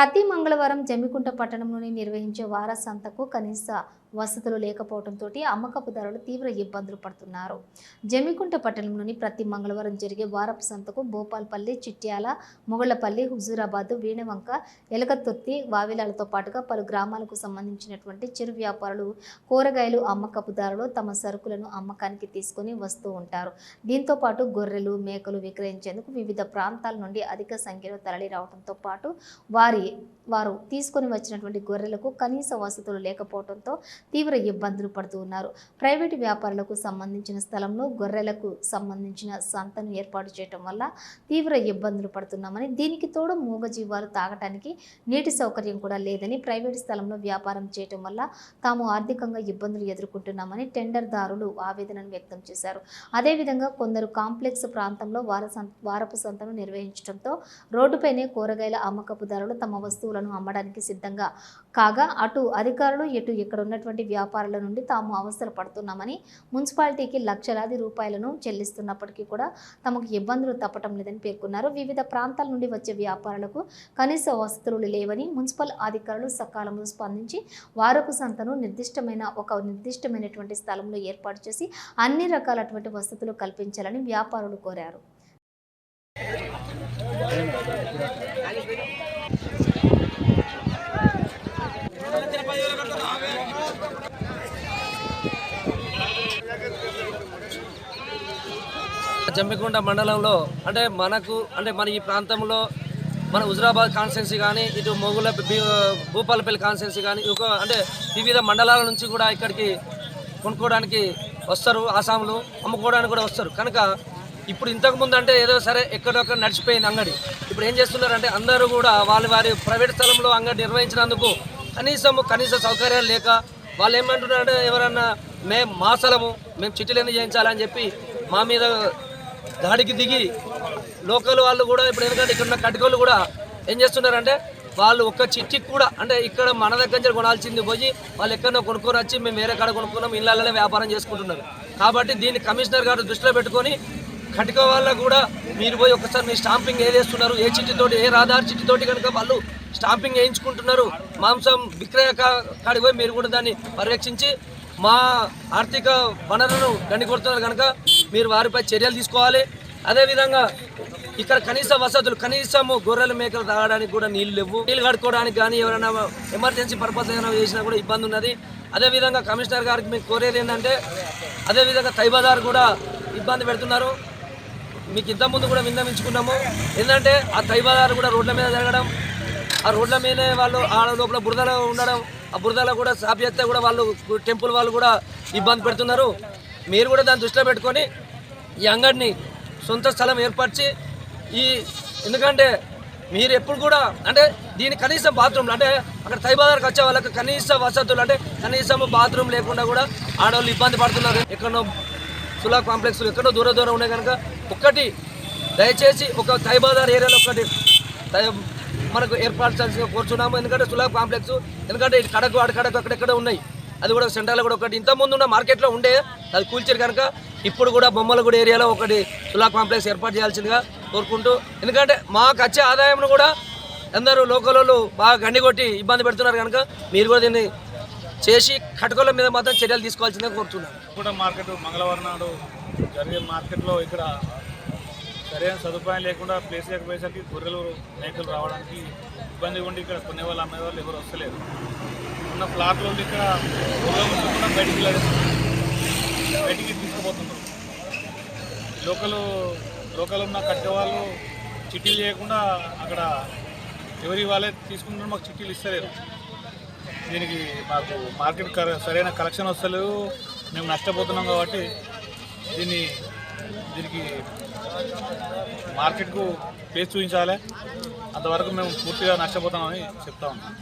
ప్రతి మంగళవారం జమ్మికుంట పట్టణంలోని నిర్వహించే వార సంతకు కనీస వసతులు లేకపోవడంతో అమ్మకపు ధరలు తీవ్ర ఇబ్బందులు పడుతున్నారు. జమ్మికుంట పట్టణంలోని ప్రతి మంగళవారం జరిగే వారపు సంతకు భోపాల్పల్లి చిట్యాల మొగళ్ళపల్లి హుజూరాబాద్ వీణవంక ఎలకతుర్తి వావిలాలతో పాటుగా పలు గ్రామాలకు సంబంధించినటువంటి చిరు వ్యాపారులు కూరగాయలు అమ్మకపు తమ సరుకులను అమ్మకానికి తీసుకొని వస్తూ ఉంటారు. దీంతో పాటు గొర్రెలు మేకలు విక్రయించేందుకు వివిధ ప్రాంతాల నుండి అధిక సంఖ్యలో తరలి రావడంతో పాటు వారి వారు తీసుకొని వచ్చినటువంటి గొర్రెలకు కనీస వసతులు లేకపోవడంతో తీవ్ర ఇబ్బందులు పడుతూ ఉన్నారు. ప్రైవేటు వ్యాపారులకు సంబంధించిన స్థలంలో గొర్రెలకు సంబంధించిన సంతను ఏర్పాటు చేయటం వల్ల తీవ్ర ఇబ్బందులు పడుతున్నామని దీనికి తోడు మూగజీవాలు తాగటానికి నీటి సౌకర్యం కూడా లేదని ప్రైవేటు స్థలంలో వ్యాపారం చేయటం వల్ల తాము ఆర్థికంగా ఇబ్బందులు ఎదుర్కొంటున్నామని టెండర్దారులు ఆవేదనను వ్యక్తం చేశారు. అదేవిధంగా కొందరు కాంప్లెక్స్ ప్రాంతంలో వార వారపు సంతను నిర్వహించడంతో రోడ్డుపైనే కూరగాయల అమ్మకపు ధరలు తమ వస్తువులను అమ్మడానికి సిద్ధంగా కాగా అటు అధికారులు ఇటు ఇక్కడ ఉన్నటువంటి వ్యాపారుల నుండి తాము అవస్థలు పడుతున్నామని మున్సిపాలిటీకి లక్షలాది రూపాయలను చెల్లిస్తున్నప్పటికీ కూడా తమకు ఇబ్బందులు తప్పటం లేదని పేర్కొన్నారు. వివిధ ప్రాంతాల నుండి వచ్చే వ్యాపారులకు కనీస వసతులు లేవని మున్సిపల్ అధికారులు సకాలంలో స్పందించి వారపు సంతను నిర్దిష్టమైన ఒక నిర్దిష్టమైనటువంటి స్థలంలో ఏర్పాటు చేసి అన్ని రకాలటువంటి వసతులు కల్పించాలని వ్యాపారులు కోరారు. జమ్మికుంట మండలంలో అంటే మనకు అంటే మన ఈ ప్రాంతంలో మన హుజరాబాద్ కాన్స్టెన్సీ కానీ ఇటు మొగుల భూపాలపల్లి కాన్స్టెన్సీ కానీ ఒక అంటే వివిధ మండలాల నుంచి కూడా ఇక్కడికి కొనుక్కోవడానికి వస్తారు ఆసాములు అమ్ముకోవడానికి కూడా వస్తారు. కనుక ఇప్పుడు ఇంతకు ముందు అంటే ఏదో సరే ఎక్కడొక్కడ నడిచిపోయింది అంగడి. ఇప్పుడు ఏం చేస్తున్నారంటే అందరూ కూడా వాళ్ళ వారి ప్రైవేట్ స్థలంలో అంగడి నిర్వహించినందుకు కనీసం కనీస సౌకర్యాలు లేక వాళ్ళు ఏమంటున్నారంటే ఎవరన్నా మేము మా స్థలము మేము చిట్టీలు ఎందుకు చేయించాలని చెప్పి మా మీద దాడికి దిగి లోకల్ వాళ్ళు కూడా ఇప్పుడు ఎందుకంటే ఇక్కడ ఉన్న కటికోళ్ళు కూడా ఏం చేస్తున్నారంటే వాళ్ళు ఒక్క చిట్టికి కూడా అంటే ఇక్కడ మన దగ్గర నుంచి కొనాల్సింది పోయి వాళ్ళు ఎక్కడో కొనుక్కొని వచ్చి మేము వేరే కాడ కొనుక్కున్నాం ఇళ్ళలోనే వ్యాపారం చేసుకుంటున్నారు. కాబట్టి దీన్ని కమిషనర్ గారు దృష్టిలో పెట్టుకొని కటిక వాళ్ళకు కూడా మీరు పోయి ఒకసారి మీ స్టాంపింగ్ ఏది వేస్తున్నారు ఏ చిట్టితోటి ఏ రాధార్ చిట్టితోటి కనుక వాళ్ళు స్టాంపింగ్ వేయించుకుంటున్నారు మాంసం విక్రయ కాడికి పోయి మీరు కూడా దాన్ని పర్యవేక్షించి మా ఆర్థిక వనరులను గండికొడుతున్నారు కనుక మీరు వారిపై చర్యలు తీసుకోవాలి. అదేవిధంగా ఇక్కడ కనీస వసతులు కనీసము గొర్రెల మేకలు తాగడానికి కూడా నీళ్ళు లేవు. నీళ్ళు కడుక్కోవడానికి కానీ ఎవరైనా ఎమర్జెన్సీ పర్పస్ ఏమైనా చేసినా కూడా ఇబ్బంది ఉన్నది. అదేవిధంగా కమిషనర్ గారికి మీకు కోరేది ఏంటంటే అదేవిధంగా తైబాదార్ కూడా ఇబ్బంది పెడుతున్నారు. మీకు ఇంతకుముందు కూడా విన్నవించుకున్నాము. ఏంటంటే ఆ తైబజార్ కూడా రోడ్ల మీద జరగడం ఆ రోడ్ల మీదనే వాళ్ళు ఆ లోపల బురదలో ఉండడం ఆ బురదలో కూడా సాపి చేస్తే కూడా వాళ్ళు టెంపుల్ వాళ్ళు కూడా ఇబ్బంది పెడుతున్నారు. మీరు కూడా దాన్ని దృష్టిలో పెట్టుకొని ఈ అంగడిని సొంత స్థలం ఏర్పరిచి ఈ ఎందుకంటే మీరు ఎప్పుడు కూడా అంటే దీని కనీసం బాత్రూమ్లు అంటే అక్కడ తైబాదార్కి వచ్చే వాళ్ళకి కనీస వసతులు అంటే కనీసం బాత్రూమ్ లేకుండా కూడా ఆడవాళ్ళు ఇబ్బంది పడుతున్నారు. ఎక్కడో సులా కాంప్లెక్స్ ఎక్కడో దూర దూరం ఉన్నాయి కనుక ఒక్కటి దయచేసి ఒక తైబాదార్ ఏరియాలో ఒకటి మనకు ఏర్పాటు చేయాల్సి కోరుచున్నాము. ఎందుకంటే సులా కాంప్లెక్స్ ఎందుకంటే ఇటు కడకు అడకడకు అక్కడెక్కడ ఉన్నాయి. అది కూడా సెంటర్లో కూడా ఒకటి. ఇంతకుముందు ముందు ఉన్న మార్కెట్లో ఉండే అది కూల్చారు కనుక ఇప్పుడు కూడా బొమ్మలగూడ ఏరియాలో ఒకటి సులా కాంప్లెక్స్ ఏర్పాటు చేయాల్సిందిగా కోరుకుంటూ ఎందుకంటే మాకు వచ్చే ఆదాయం కూడా అందరూ లోకల్ వాళ్ళు బాగా గండి కొట్టి ఇబ్బంది పెడుతున్నారు కనుక మీరు కూడా దీన్ని చేసి కటకోల మీద మాత్రం చర్యలు తీసుకోవాల్సిందిగా కోరుతున్నాను. కూడా మార్కెట్ మంగళవారం నాడు జరిగే మార్కెట్లో ఇక్కడ సరైన సదుపాయం లేకుండా ప్లేస్ లేకపోయేసరికి గొర్రెలు మేకలు రావడానికి ఇబ్బంది ఉండి ఇక్కడ కొనే వాళ్ళు ఎవరు వస్తలేరు. ఉన్న ప్లాట్లో ఇక్కడ గొర్రెలు బయటికి లేదు బయటికి తీసుకుపోతున్నారు. లోకల్ లోకల్ ఉన్న కట్టేవాళ్ళు చిట్టీలు చేయకుండా అక్కడ ఎవరి వాళ్ళే తీసుకుంటున్నారు మాకు చిట్టీలు ఇస్తలేరు. దీనికి మాకు మార్కెట్ సరైన కలెక్షన్ వస్తలేదు. మేము నష్టపోతున్నాం కాబట్టి దీన్ని దీనికి మార్కెట్కు ప్లేస్ చూపించాలి. అంతవరకు మేము పూర్తిగా నష్టపోతామని చెప్తా ఉన్నాం.